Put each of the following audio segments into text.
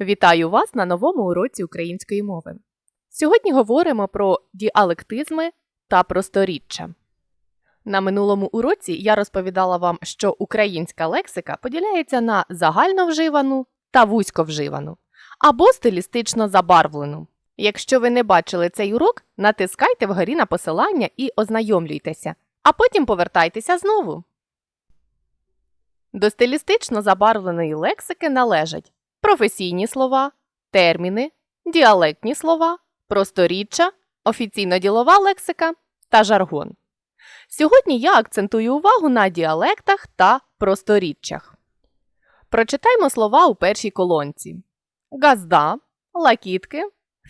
Вітаю вас на новому уроці української мови. Сьогодні говоримо про діалектизми та просторіччя. На минулому уроці я розповідала вам, що українська лексика поділяється на загальновживану та вузьковживану або стилістично забарвлену. Якщо ви не бачили цей урок, натискайте вгорі на посилання і ознайомлюйтеся, а потім повертайтеся знову. До стилістично забарвленої лексики належать професійні слова, терміни, діалектні слова, просторіччя, офіційно-ділова лексика та жаргон. Сьогодні я акцентую увагу на діалектах та просторіччях. Прочитаймо слова у першій колонці: газда, лакітки,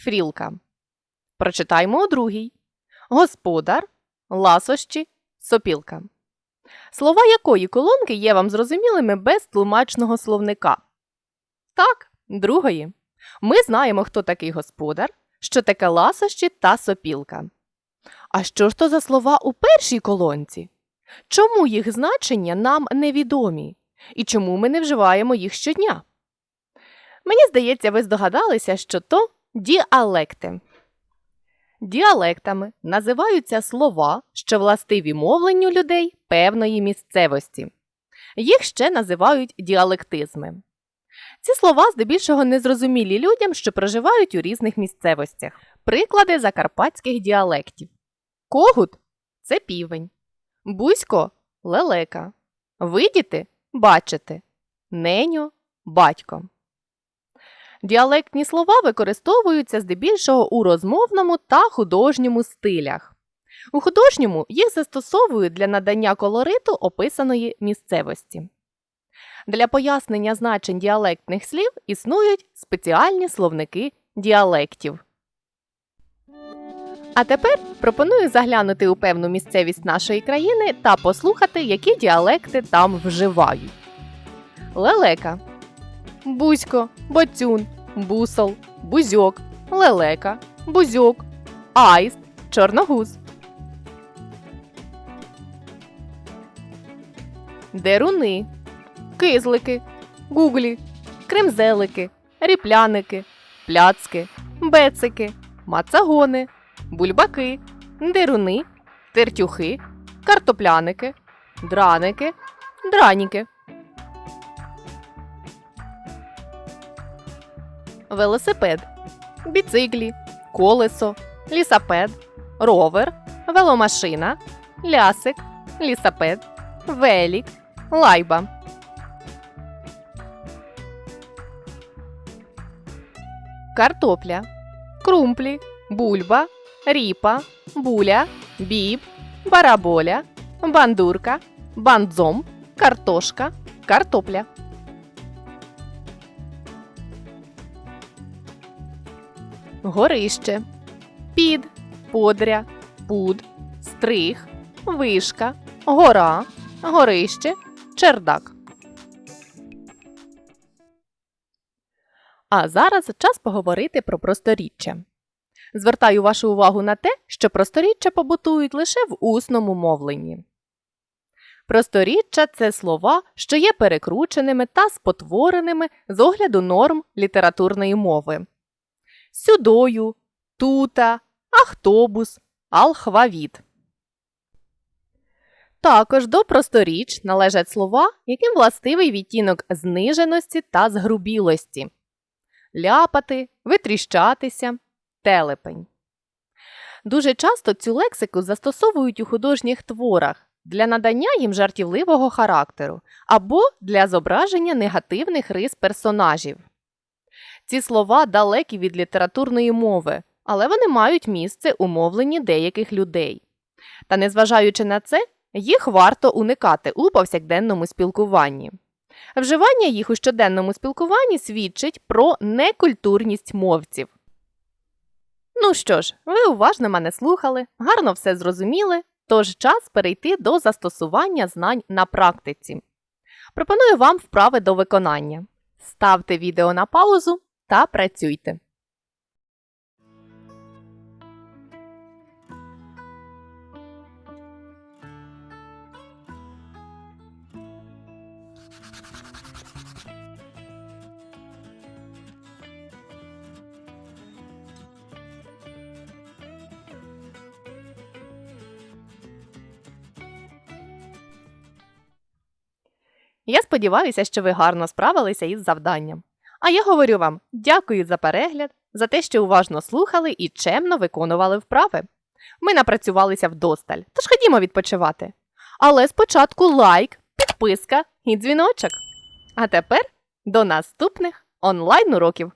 фрілка. Прочитаймо у другій: господар, ласощі, сопілка. Слова якої колонки є вам зрозумілими без тлумачного словника? Так, другої. Ми знаємо, хто такий господар, що таке ласощі та сопілка. А що ж то за слова у першій колонці? Чому їх значення нам невідомі? І чому ми не вживаємо їх щодня? Мені здається, ви здогадалися, що то діалекти. Діалектами називаються слова, що властиві мовленню людей певної місцевості. Їх ще називають діалектизми. Ці слова здебільшого незрозумілі людям, що проживають у різних місцевостях. Приклади закарпатських діалектів. Когут це півень. Бузько лелека. Видіти бачити. Неньо батько. Діалектні слова використовуються здебільшого у розмовному та художньому стилях. У художньому їх застосовують для надання колориту описаної місцевості. Для пояснення значень діалектних слів існують спеціальні словники діалектів. А тепер пропоную заглянути у певну місцевість нашої країни та послухати, які діалекти там вживають. Лелека, бузько, бацюн, бусол, бузьок, лелека, бузьок, аїст, чорногуз. Деруни, кизлики, гуглі, кремзелики, ріпляники, пляцки, бецики, мацагони, бульбаки, деруни, тертюхи, картопляники, драники, драніки. Велосипед, біциклі, колесо, лісапед, ровер, веломашина, лясик, лісапед, велік, лайба. Картопля, крумплі, бульба, ріпа, буля, біб, бараболя, бандурка, бандзом, картошка, картопля. Горище, під, подря, пуд, стриг, вишка, гора, горище, чердак. А зараз час поговорити про просторіччя. Звертаю вашу увагу на те, що просторіччя побутують лише в усному мовленні. Просторіччя це слова, що є перекрученими та спотвореними з огляду норм літературної мови. Сюдою, тута, ахтобус, алхвавіт. Також до просторіч належать слова, яким властивий відтінок зниженості та згрубілості ляпати, витріщатися, телепень. Дуже часто цю лексику застосовують у художніх творах для надання їм жартівливого характеру або для зображення негативних рис персонажів. Ці слова далекі від літературної мови, але вони мають місце у мовленні деяких людей. Та незважаючи на це, їх варто уникати у повсякденному спілкуванні. Вживання їх у щоденному спілкуванні свідчить про некультурність мовців. Ну що ж, ви уважно мене слухали, гарно все зрозуміли, тож час перейти до застосування знань на практиці. Пропоную вам вправи до виконання. Ставте відео на паузу та працюйте. Я сподіваюся, що ви гарно справилися із завданням. А я говорю вам дякую за перегляд, за те, що уважно слухали і чемно виконували вправи. Ми напрацювалися вдосталь, тож ходімо відпочивати. Але спочатку лайк, підписка і дзвіночок. А тепер до наступних онлайн уроків.